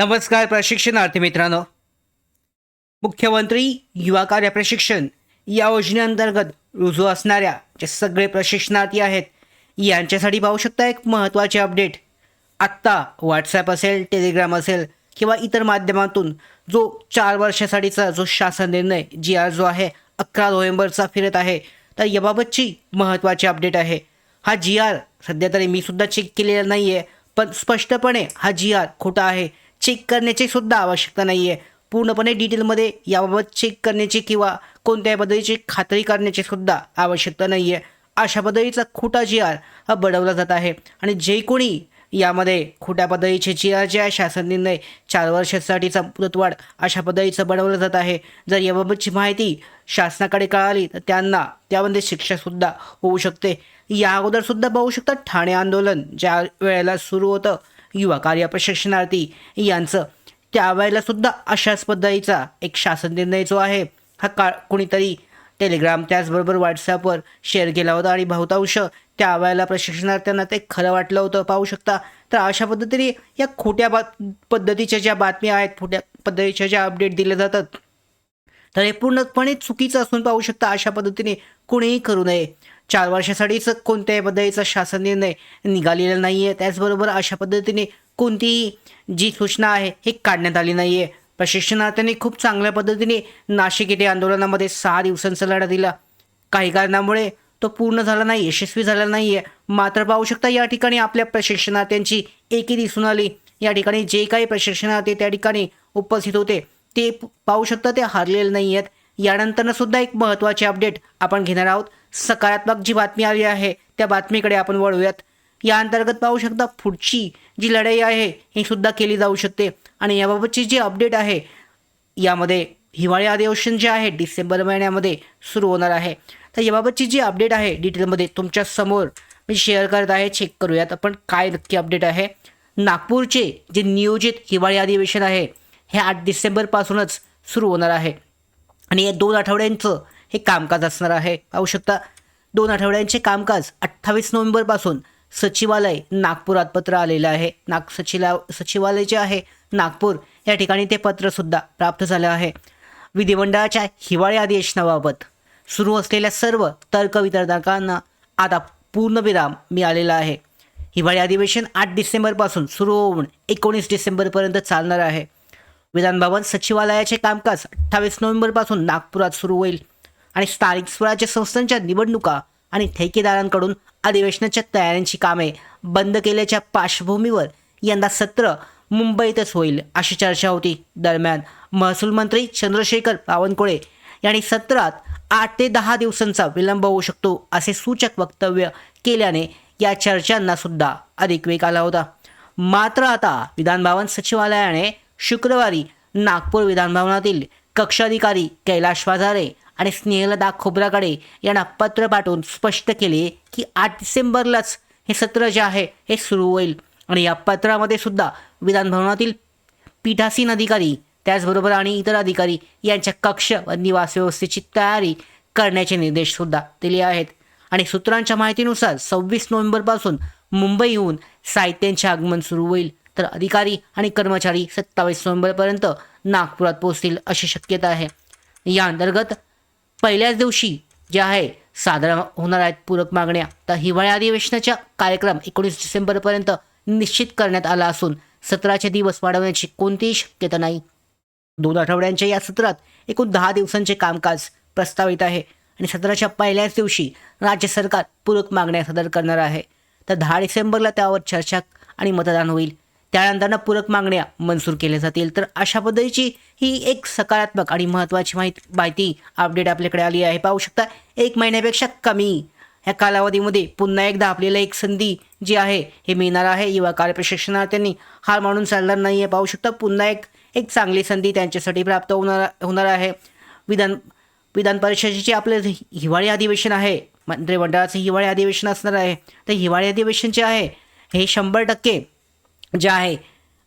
नमस्कार प्रशिक्षणार्थी मित्रांनो. मुख्यमंत्री युवा कार्य प्रशिक्षण या योजनेअंतर्गत रुजू असणाऱ्या जे सगळे प्रशिक्षणार्थी आहेत यांच्यासाठी पाहू शकता एक महत्त्वाचे अपडेट. आत्ता व्हॉट्सॲप असेल टेलिग्राम असेल किंवा इतर माध्यमातून जो चार वर्षासाठीचा जो शासन निर्णय जी आर जो आहे अकरा नोव्हेंबरचा फिरत आहे तर याबाबतची महत्त्वाची अपडेट आहे. हा जी आर सध्या तरी मी सुद्धा चेक केलेला नाही आहे पण स्पष्टपणे हा जी आर खोटा आहे. चेक करण्याची सुद्धा आवश्यकता नाही आहे पूर्णपणे डिटेलमध्ये याबाबत चेक करण्याची किंवा कोणत्याही पद्धतीची खात्री करण्याची सुद्धा आवश्यकता नाही आहे अशा पद्धतीचा खोटा जी आर हा बनवला जात आहे. आणि जे कोणी यामध्ये खोट्या पद्धतीचे जी आर जे आहे शासन निर्णय चार वर्षासाठीचा मुदतवाढ अशा पद्धतीचं बनवलं जात आहे. जर याबाबतची माहिती शासनाकडे कळाली तर त्यांना त्यामध्ये शिक्षासुद्धा होऊ शकते. या अगोदरसुद्धा पाहू शकता ठाणे आंदोलन ज्या वेळेला सुरू होतं युवा कार्य प्रशिक्षणार्थी यांचं. त्यावेळेला सुद्धा अशाच पद्धतीचा एक शासन निर्णय जो आहे हा का कुणीतरी टेलिग्राम त्याचबरोबर व्हॉट्सॲपवर शेअर केला होता आणि बहुतांश त्यावेळेला प्रशिक्षणार्थ्यांना ते खरं वाटलं होतं. पाहू शकता तर अशा पद्धतीने या खोट्या बात पद्धतीच्या ज्या बातम्या आहेत खोट्या पद्धतीच्या ज्या अपडेट दिल्या जातात तर हे पूर्णपणे चुकीचं असून पाहू शकता अशा पद्धतीने कुणीही करू नये. चार वर्षासाठीच कोणत्याही पद्धतीचा शासन निर्णय निघालेला नाही आहे त्याचबरोबर अशा पद्धतीने कोणतीही जी सूचना आहे हे काढण्यात आली नाही आहे प्रशिक्षणार्थ्यांनी खूप चांगल्या पद्धतीने नाशिक येथे आंदोलनामध्ये सहा दिवसांचा लढा दिला. काही कारणामुळे तो पूर्ण झाला नाही यशस्वी झाला नाही आहे मात्र पाहू शकता या ठिकाणी आपल्या प्रशिक्षणार्थ्यांची एकी दिसून आली. या ठिकाणी जे काही प्रशिक्षणार्थी त्या ठिकाणी उपस्थित होते ते पाहू शकता ते हरलेले नाही आहेत यानंतरनं सुद्धा एक महत्त्वाचे अपडेट आपण घेणार आहोत. सकारात्मक जी बातमी आली आहे त्या बातमीकडे आपण वळूयात. या अंतर्गत पाहू शकता पुढची जी लढाई आहे ही सुद्धा केली जाऊ शकते. आणि याबाबतची जी अपडेट आहे यामध्ये हिवाळी अधिवेशन जे आहे डिसेंबर महिन्यामध्ये सुरू होणार आहे. तर याबाबतची जी अपडेट आहे डिटेलमध्ये तुमच्यासमोर मी शेअर करत आहे चेक करूयात आपण काय नक्की अपडेट आहे. नागपूरचे जे नियोजित हिवाळी अधिवेशन आहे हे आठ डिसेंबरपासूनच सुरू होणार आहे. आणि या दोन आठवड्यांचं हे कामकाज असणार आहे. पाहू शकता दोन आठवड्यांचे कामकाज अठ्ठावीस नोव्हेंबरपासून सचिवालय नागपुरात पत्र आलेलं आहे. नाग सचिला सचिवालय जे आहे नागपूर या ठिकाणी ते पत्रसुद्धा प्राप्त झालं आहे. विधिमंडळाच्या हिवाळी अधिवेशनाबाबत सुरू असलेल्या सर्व तर्कवितर्कांना आता पूर्णविराम मिळालेला आहे. हिवाळी अधिवेशन आठ डिसेंबरपासून सुरू होऊन एकोणीस डिसेंबरपर्यंत चालणार आहे. विधानभवन सचिवालयाचे कामकाज अठ्ठावीस नोव्हेंबरपासून नागपुरात सुरू होईल. आणि स्थानिक स्वराज्य संस्थांच्या निवडणुका आणि ठेकेदारांकडून अधिवेशनाच्या तयारींची कामे बंद केल्याच्या पार्श्वभूमीवर यंदा सत्र मुंबईतच होईल अशी चर्चा होती. दरम्यान महसूल मंत्री चंद्रशेखर बावनकुळे यांनी सत्रात आठ ते दहा दिवसांचा विलंब होऊ शकतो असे सूचक वक्तव्य केल्याने या चर्चांना सुद्धा अधिक वेग आला होता. मात्र आता विधानभवन सचिवालयाने शुक्रवारी नागपूर विधानभवनातील कक्षाधिकारी कैलाश वाजारे आणि स्नेहलदा खोबराकडे यांना पत्र पाठवून स्पष्ट केले की आठ डिसेंबरलाच हे सत्र जे आहे हे सुरू होईल. आणि या पत्रामध्ये सुद्धा विधानभवनातील पीठासीन अधिकारी त्याचबरोबर आणि इतर अधिकारी यांच्या कक्ष व निवास व्यवस्थेची तयारी करण्याचे निर्देश सुद्धा दिले आहेत. आणि सूत्रांच्या माहितीनुसार सव्वीस नोव्हेंबरपासून मुंबईहून साहित्यांचे आगमन सुरू होईल. तर अधिकारी आणि कर्मचारी सत्तावीस नोव्हेंबरपर्यंत नागपुरात पोहोचतील अशी शक्यता आहे. या अंतर्गत पहिल्याच दिवशी जे आहे सादर होणार आहेत पूरक मागण्या. तर हिवाळी अधिवेशनाचा कार्यक्रम एकोणीस डिसेंबरपर्यंत निश्चित करण्यात आला असून सत्राचे दिवस वाढवण्याची कोणतीही शक्यता नाही. दोन आठवड्यांच्या या सत्रात एकूण दहा दिवसांचे कामकाज प्रस्तावित आहे आणि सत्राच्या पहिल्याच दिवशी राज्य सरकार पूरक मागण्या सादर करणार आहे. तर दहा डिसेंबरला त्यावर चर्चा आणि मतदान होईल. त्यानंतरनं पूरक मागण्या मंजूर केल्या जातील. तर अशा पद्धतीची ही एक सकारात्मक आणि महत्त्वाची माहिती माहिती अपडेट आपल्याकडे आली आहे. पाहू शकता एक महिन्यापेक्षा कमी ह्या कालावधीमध्ये पुन्हा एकदा आपल्याला एक संधी जी आहे हे मिळणार आहे. युवा कार्य प्रशिक्षणार्थ्यांनी हार मानून चालणार नाही आहे पाहू शकता पुन्हा एक एक चांगली संधी त्यांच्यासाठी प्राप्त होणार होणार आहे. विधान विधान परिषदेचे आपलं हिवाळी अधिवेशन आहे मंत्रिमंडळाचं हिवाळी अधिवेशन असणार आहे. तर हिवाळी अधिवेशन जे आहे हे शंभर टक्के जे आहे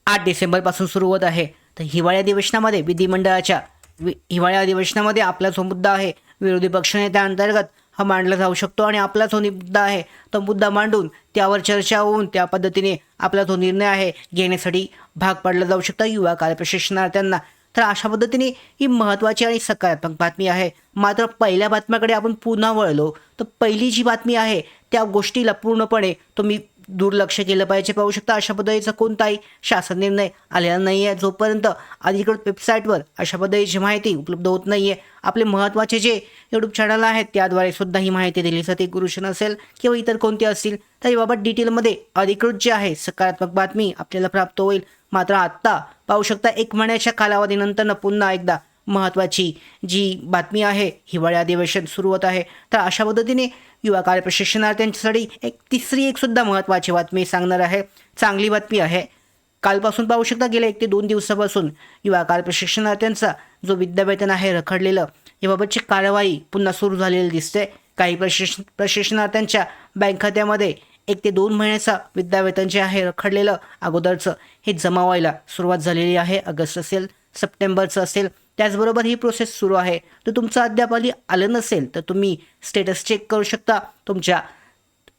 आठ डिसेंबरपासून सुरू होत आहे. तर हिवाळी अधिवेशनामध्ये विधिमंडळाच्या वि हिवाळी अधिवेशनामध्ये आपला जो मुद्दा आहे विरोधी पक्षनेत्या अंतर्गत हा मांडला जाऊ शकतो आणि आपला जो मुद्दा आहे तो मुद्दा मांडून त्यावर चर्चा होऊन त्या पद्धतीने आपला जो निर्णय आहे घेण्यासाठी भाग पाडला जाऊ शकतो. युवा कार्यप्रशिक्षणार्थ्यांना तर अशा पद्धतीने ही महत्त्वाची आणि सकारात्मक बातमी आहे. मात्र पहिल्या बातम्याकडे आपण पुन्हा वळलो तर पहिली जी बातमी आहे त्या गोष्टीला पूर्णपणे तुम्ही दुर्लक्ष केलं पाहिजे. पाहू शकता अशा पद्धतीचा कोणताही शासन निर्णय आलेला नाही आहे जोपर्यंत अधिकृत वेबसाईटवर अशा पद्धतीची माहिती उपलब्ध होत नाही आहे आपले महत्त्वाचे जे यूट्यूब चॅनल आहेत त्याद्वारे सुद्धा ही माहिती दिली जाते. गुरुशन असेल किंवा इतर कोणते असतील तर याबाबत डिटेलमध्ये अधिकृत जे आहे सकारात्मक बातमी आपल्याला प्राप्त होईल. मात्र आत्ता पाहू शकता एक महिन्याच्या कालावधीनंतर पुन्हा एकदा महत्त्वाची जी बातमी आहे हिवाळी अधिवेशन सुरू होत आहे. तर अशा पद्धतीने युवा कार्य प्रशिक्षणार्थ्यांसाठी एक तिसरी एक सुद्धा महत्त्वाची बातमी सांगणार आहे. चांगली बातमी आहे. कालपासून पाहू शकता गेल्या एक ते दोन दिवसापासून युवा कार्य प्रशिक्षणार्थ्यांचा जो विद्यावेतन आहे रखडलेलं याबाबतची कारवाई पुन्हा सुरू झालेली दिसते. काही प्रशिक्ष प्रशिक्षणार्थ्यांच्या बँक खात्यामध्ये एक ते दोन महिन्याचा विद्यावेतन जे आहे रखडलेलं अगोदरचं हे जमा व्हायला सुरुवात झालेली आहे. ऑगस्ट असेल सप्टेंबरचं असेल त्याचबरोबर ही प्रोसेस सुरू आहे. तर तुमचं अद्याप आली आलं नसेल तर तुम्ही स्टेटस चेक करू शकता तुमच्या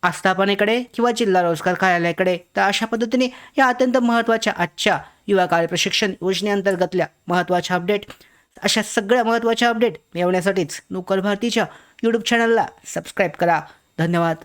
आस्थापनेकडे किंवा जिल्हा रोजगार कार्यालयाकडे. तर अशा पद्धतीने या अत्यंत महत्त्वाच्या आजच्या युवा कार्य प्रशिक्षण योजनेअंतर्गतल्या महत्त्वाच्या अपडेट अशा सगळ्या महत्त्वाच्या अपडेट मिळवण्यासाठीच नोकर भारतीच्या यूट्यूब चॅनलला सबस्क्राईब करा. धन्यवाद.